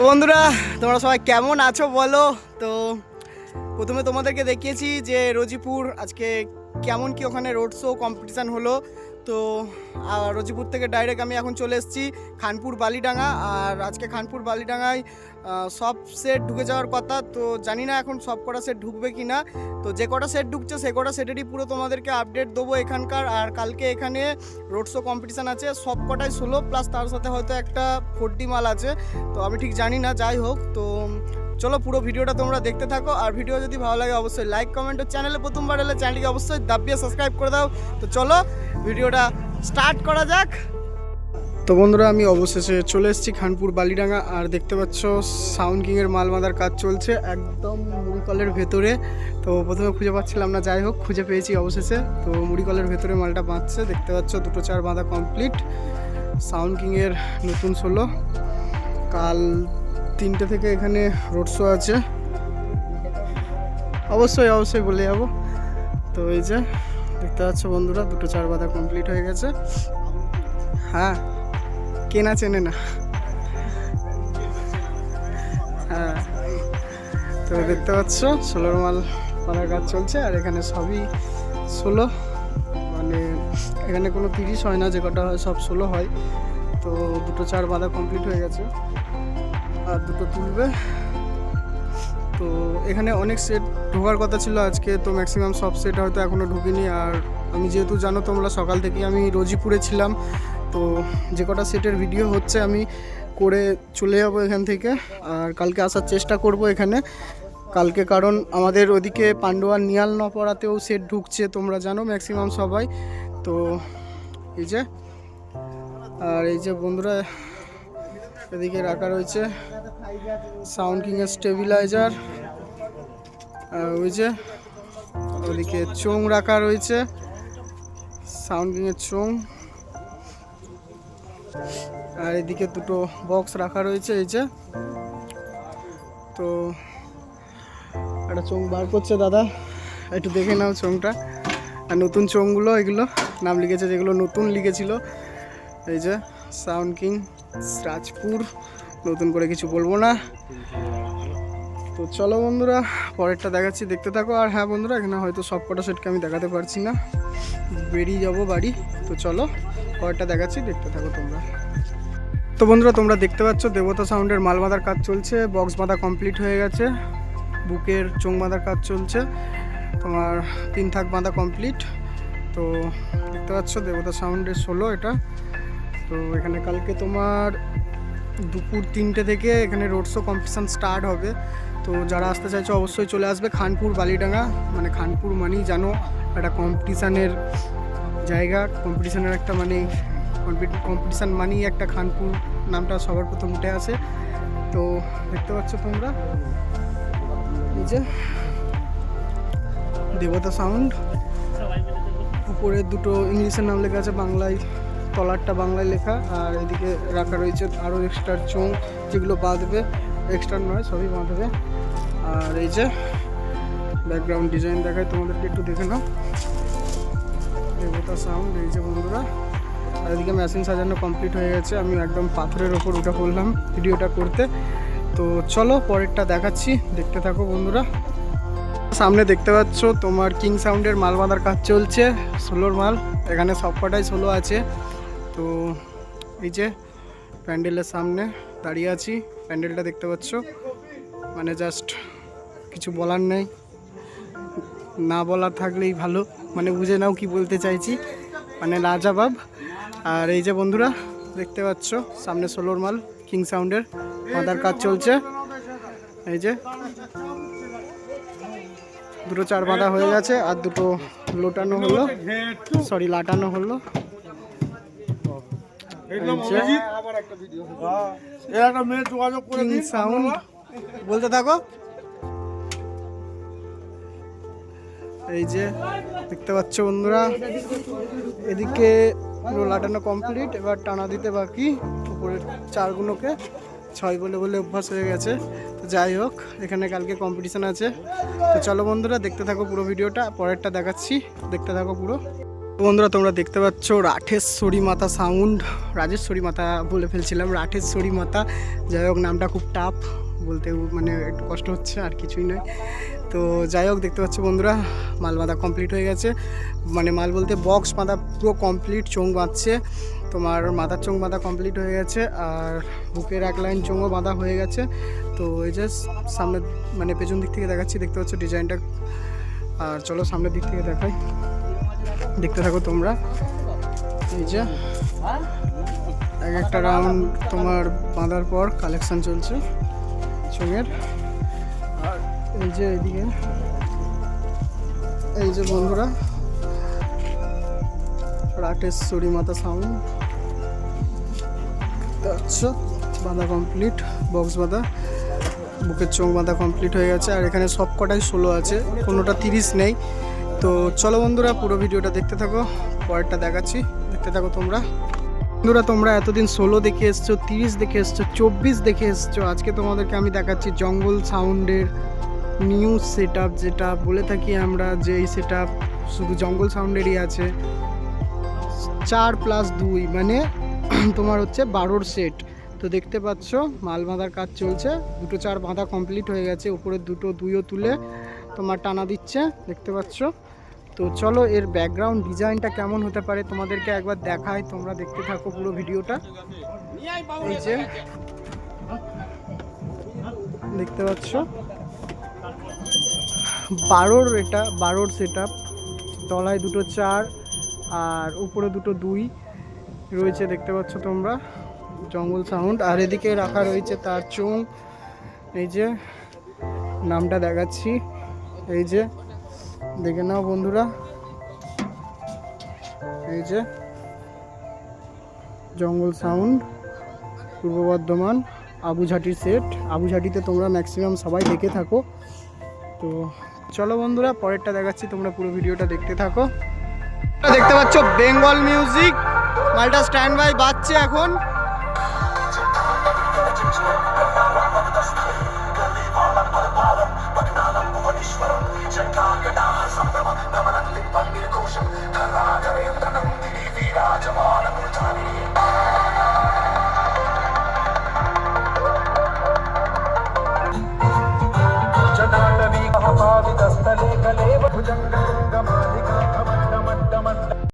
বন্ধুরা, তোমরা সবাই কেমন আছো বলো? তো প্রথমে তোমাদেরকে দেখিয়েছি যে রোজিপুর আজকে কেমন কি ওখানে রোড শো কম্পিটিশান হলো। তো রজিপুর থেকে ডাইরেক্ট আমি এখন চলে এসেছি খানপুর বালিডাঙ্গা। আর আজকে খানপুর বালিডাঙ্গায় সব সেট ঢুকে যাওয়ার কথা, তো জানি না এখন সব কটা সেট ঢুকবে কি না। তো যে কটা সেট ঢুকছে, সে কটা সেটেরই পুরো তোমাদেরকে আপডেট দেবো এখানকার। আর কালকে এখানে রোড শো কম্পিটিশান আছে, সব কটাই ষোলো প্লাস তার সাথে হয়তো একটা ফোরটি মাল আছে। তো আমি ঠিক জানি না, যাই হোক, তো চলো পুরো ভিডিওটা তোমরা দেখতে থাকো। আর ভিডিও যদি ভালো লাগে, অবশ্যই লাইক কমেন্ট ও চ্যানেলে প্রথমবার এলে চ্যানেলটিকে অবশ্যই দাবিয়ে সাবস্ক্রাইব করে দাও। তো চলো ভিডিওটা স্টার্ট করা যাক। তো বন্ধুরা, আমি অবশেষে চলে এসেছি খানপুর বালিডাঙ্গা, আর দেখতে পাচ্ছ সাউন্ড কিংয়ের মাল বাঁধার কাজ চলছে একদম মুড়িকলের ভেতরে। তো প্রথমে খুঁজে পাচ্ছিলাম না, যাই হোক, খুঁজে পেয়েছি অবশেষে। তো মুড়িকলের ভেতরে মালটা বাঁধছে দেখতে পাচ্ছ দুটো চার বাঁধা কমপ্লিট। সাউন্ড কিংয়ের নতুন ষোলো। কাল তিনটে থেকে এখানে রোড শো আছে। অবশ্যই অবশ্যই বলে যাব। তো এই যে দেখতে পাচ্ছ বন্ধুরা, দুটো চার বাঁধা কমপ্লিট হয়ে গেছে। হ্যাঁ কেনা চেনে না। হ্যাঁ তো দেখতে পাচ্ছ, ষোলোর মাল পালার কাজ চলছে, আর এখানে সবই ষোলো। মানে এখানে কোনো তিরিশ হয় না, যে কটা হয় সব ষোলো হয়। তো দুটো চার বাঁধা কমপ্লিট হয়ে গেছে। আর দুটো তুলবে। তো এখানে অনেক সেট ঢোকার কথা ছিল আজকে, তো ম্যাক্সিমাম সব সেট হয়তো এখনও ঢুকিনি। আর আমি যেহেতু জানো তোমরা, সকাল থেকে আমি রোজিপুরে ছিলাম। তো যে কটা সেটের ভিডিও হচ্ছে আমি করে চলে যাব এখান থেকে। আর কালকে আসার চেষ্টা করব এখানে। কালকে কারণ আমাদের ওদিকে পান্ডুয়ার নিয়াল নপড়াতেও সেট ঢুকছে, তোমরা জানো ম্যাক্সিমাম সবাই। তো এই যে, আর এই যে বন্ধুরা, এদিকে রাখা রয়েছে। সাউন্ড কিংয়ের স্টেবিলাইজার ওই যে ওদিকে চোং রাখা রয়েছে, সাউন্ড কিংয়ের চোং আর এদিকে দুটো বক্স রাখা রয়েছে, এই যে। তো একটা চোং বার করছে দাদা, একটু দেখে নাও চোংটা আর নতুন চোংগুলো এগুলো নাম লিখেছে, যেগুলো নতুন লিখেছিল, এই যে সাউন্ড কিং, রাজপুর। নতুন করে কিছু বলব না। তো চলো বন্ধুরা, পরেরটা দেখাচ্ছি, দেখতে থাকো। আর হ্যাঁ বন্ধুরা, এখানে হয়তো সব কটা সেটকে আমি দেখাতে পারছি না। বেরিয়ে যাব বাড়ি। তো চলো, পরেরটা দেখাচ্ছি, দেখতে থাকো তোমরা। তো বন্ধুরা, তোমরা দেখতে পাচ্ছ, দেবতা সাউন্ডের মাল বাঁধার কাজ চলছে, বক্স বাঁধা কমপ্লিট হয়ে গেছে, বুকের চোং বাঁধার কাজ চলছে, তোমার তিন থাক বাঁধা কমপ্লিট। তো দেখতে পাচ্ছ, দেবতা সাউন্ডের ষোলো এটা। তো এখানে কালকে তোমার দুপুর তিনটে থেকে এখানে রোড শো কম্পিটিশান স্টার্ট হবে। তো যারা আসতে চাইছো অবশ্যই চলে আসবে খানপুর, বালিডাঙ্গা। মানে খানপুর মানেই জানো, একটা কম্পিটিশানের জায়গা। কম্পিটিশানের একটা মানে কম্পিটিশান মানেই একটা খানপুর। নামটা সবার প্রথম উঠে আসে। তো দেখতে পাচ্ছ তোমরা, এই যে দেবতা সাউন্ড উপরে দুটো ইংলিশের নাম লেখা আছে, বাংলায়। তলারটা বাংলায় লেখা, আর এদিকে রাখা রয়েছে আরও এক্সট্রা চোং যেগুলো বাঁধবে। এক্সট্রা নয়, সবই বাঁধবে। আর এই যে ব্যাকগ্রাউন্ড ডিজাইন দেখায়, তোমাদেরকে একটু দেখে নাও। দেবতা সাউন্ড এই যে বন্ধুরা। আর এদিকে মেশিন সাজানো কমপ্লিট হয়ে গেছে। আমি একদম পাথরের ওপর উঠে পড়লাম ভিডিওটা করতে। তো চলো, পরেরটা দেখাচ্ছি। দেখতে থাকো বন্ধুরা। সামনে দেখতে পাচ্ছ, তোমার কিং সাউন্ডের মাল বাঁধার কাজ চলছে, ষোলোর মাল। এখানে সব কটাই ষোলো আছে। তো এই যে প্যান্ডেলের সামনে দাঁড়িয়ে আছি, প্যান্ডেলটা দেখতে পাচ্ছ। মানে জাস্ট কিছু বলার নেই। না বলার থাকলেই ভালো। মানে বুঝে নাও কি বলতে চাইছি। মানে লাজাবাব। আর এই যে বন্ধুরা, দেখতে পাচ্ছ, সামনে সোলোর মাল কিং সাউন্ডের বাঁধার কাজ চলছে। এই যে দুটো চার বাঁধা হয়ে গেছে, আর দুটো লোটানো হলো। সরি লাটানো হলো। বলতে থাকো। এই যে দেখতে পাচ্ছ বন্ধুরা এদিকে পুরো লাটানো কমপ্লিট এবার টানা দিতে বাকি উপরের চারগুলোকে ছয় বলে বলে অভ্যাস হয়ে গেছে। তো যাই হোক এখানে কালকে কম্পিটিশান আছে। তো চলো বন্ধুরা দেখতে থাকো পুরো ভিডিওটা পরেরটা দেখাচ্ছি দেখতে থাকো পুরো। বন্ধুরা, তোমরা দেখতে পাচ্ছ রাঠেশ্বরী মাতা সাউন্ড রাজেশ্বরী মাতা বলে ফেলছিলাম, রাঠেশ্বরী মাতা। যাই হোক, নামটা খুব টাফ বলতে মানে একটু কষ্ট হচ্ছে, আর কিছুই নয়। তো যাই হোক, দেখতে পাচ্ছ বন্ধুরা মাল বাঁধা কমপ্লিট হয়ে গেছে। মানে মাল বলতে বক্স বাঁধা পুরো কমপ্লিট চোং বাঁধছে। তোমার মাথার চোং বাঁধা কমপ্লিট হয়ে গেছে, আর বুকের এক লাইন চোঙও বাঁধা হয়ে গেছে। তো এই যে সামনে মানে পেছন দিক থেকে দেখাচ্ছি, দেখতে পাচ্ছ ডিজাইনটা। আর চলো সামনের দিক থেকে দেখাই। দেখতে থাকো তোমরা। এই যে, এক একটা রাউন্ড তোমার বাঁধার পর কালেকশন চলছে চোঙের আর এই যে এইদিকে এই যে বন্ধুরা রাটেশ্বরী মাতা সাউন্ড আচ্ছা বাঁধা কমপ্লিট বক্স বাঁধা, বুকের চোখ বাঁধা কমপ্লিট হয়ে গেছে। আর এখানে সব কটাই ষোলো আছে, কোনোটা তিরিশ নেই। তো চলো বন্ধুরা, পুরো ভিডিওটা দেখতে থাকো, পরেরটা দেখাচ্ছি, দেখতে থাকো তোমরা। বন্ধুরা, তোমরা এতদিন ষোলো দেখে এসছো, তিরিশ দেখে এসছো, চব্বিশ দেখে এসছো, আজকে তোমাদেরকে আমি দেখাচ্ছি জঙ্গল সাউন্ডের নিউ সেট যেটা বলে থাকি আমরা যে এই সেট শুধু জঙ্গল সাউন্ডেরই আছে। চার প্লাস দুই মানে তোমার হচ্ছে বারোর সেট। তো দেখতে পাচ্ছ, মাল বাঁধার কাজ চলছে, দুটো চার বাঁধা কমপ্লিট হয়ে গেছে, উপরে দুটো দুইও তুলে তোমার টানা দিচ্ছে, দেখতে পাচ্ছ। তো চলো এর ব্যাকগ্রাউন্ড ডিজাইনটা কেমন হতে পারে তোমাদেরকে একবার দেখাই, তোমরা দেখতে থাকো পুরো ভিডিওটা এই যে, দেখতে পাচ্ছ? বারোর এটা, বারোর সেট তলায় দুটো চার আর উপরে দুটো দুই রয়েছে, দেখতে পাচ্ছ তোমরা? জঙ্গল সাউন্ড আর এদিকে রাখা রয়েছে তার চোং এই যে, নামটা দেখাচ্ছি। এই যে দেখে নাও বন্ধুরা। এই যে জঙ্গল সাউন্ড পূর্ব বর্ধমান আবুঝাটি সেট আবুঝাটিতে তোমরা ম্যাক্সিমাম সবাই দেখে থাকো। তো চলো বন্ধুরা, পরেরটা দেখাচ্ছি, তোমরা পুরো ভিডিওটা দেখতে থাকো। দেখতে পাচ্ছ বেঙ্গল মিউজিক মালটা স্ট্যান্ড বাই বাজছে এখন। ஈஸ்வரம் சண்டாகடா சம்பிரம நமனல்லி பன்னீர் கோஷம் கராகவேந்திர நந்தினி வீராஜமான முழுதானி ஜடாண்டவி மகாபாவிதஸ்தலேகலேவ புஜங்க